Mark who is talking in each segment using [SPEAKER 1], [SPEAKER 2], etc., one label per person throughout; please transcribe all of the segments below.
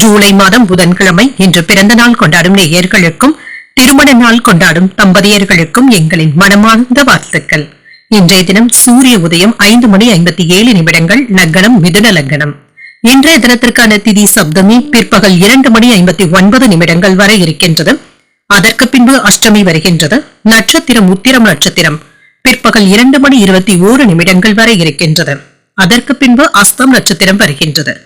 [SPEAKER 1] ஜூலை மாதம் புதன்கிழமை இன்று பிறந்த நாள் கொண்டாடும் நேயர்களுக்கும் திருமண நாள் கொண்டாடும் தம்பதியர்களுக்கும் எங்களின் மனமார்ந்த வாழ்த்துக்கள். இன்றைய தினம் சூரிய உதயம் ஐந்து மணி ஐம்பத்தி ஏழு நிமிடங்கள் லக்னம் மிதுன லக்னம் இன்றைய தினத்திற்கான திதி சப்தமி பிற்பகல் இரண்டு மணி ஐம்பத்தி ஒன்பது நிமிடங்கள் வரை இருக்கின்றது. அதற்கு பின்பு அஷ்டமி வருகின்றது. நட்சத்திரம் உத்திரம் நட்சத்திரம் பிற்பகல் இரண்டு மணி இருபத்தி ஓரு நிமிடங்கள் வரை இருக்கின்றது. அதற்கு பின்பு அஸ்தம் நட்சத்திரம் வருகின்றது.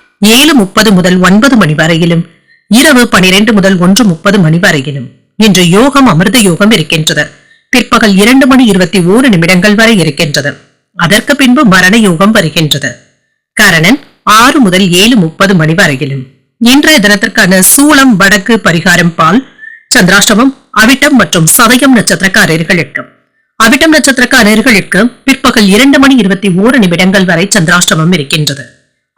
[SPEAKER 1] ஏழு முப்பது முதல் ஒன்பது மணி வரையிலும் இரவு பனிரெண்டு முதல் ஒன்று முப்பது மணி வரையிலும். இன்று யோகம் அமிர்த யோகம் இருக்கின்றது. பிற்பகல் இரண்டு மணி இருபத்தி ஓரு நிமிடங்கள் வரை இருக்கின்றது. அதற்கு பின்பு மரண யோகம் வருகின்றது. கரணன் ஆறு முதல் ஏழு முப்பது மணி வரையிலும். இன்றைய தினத்திற்கான சூளம் வடக்கு பரிகாரம் பால் சந்திராஷ்டமம் அவிட்டம் மற்றும் சதயம் நட்சத்திரக்காரர்களுக்கு. அவிட்டம் நட்சத்திரக்காரர்களுக்கு பிற்பகல் இரண்டு மணி இருபத்தி ஓரு நிமிடங்கள் வரை சந்திராஷ்டமம் இருக்கின்றது.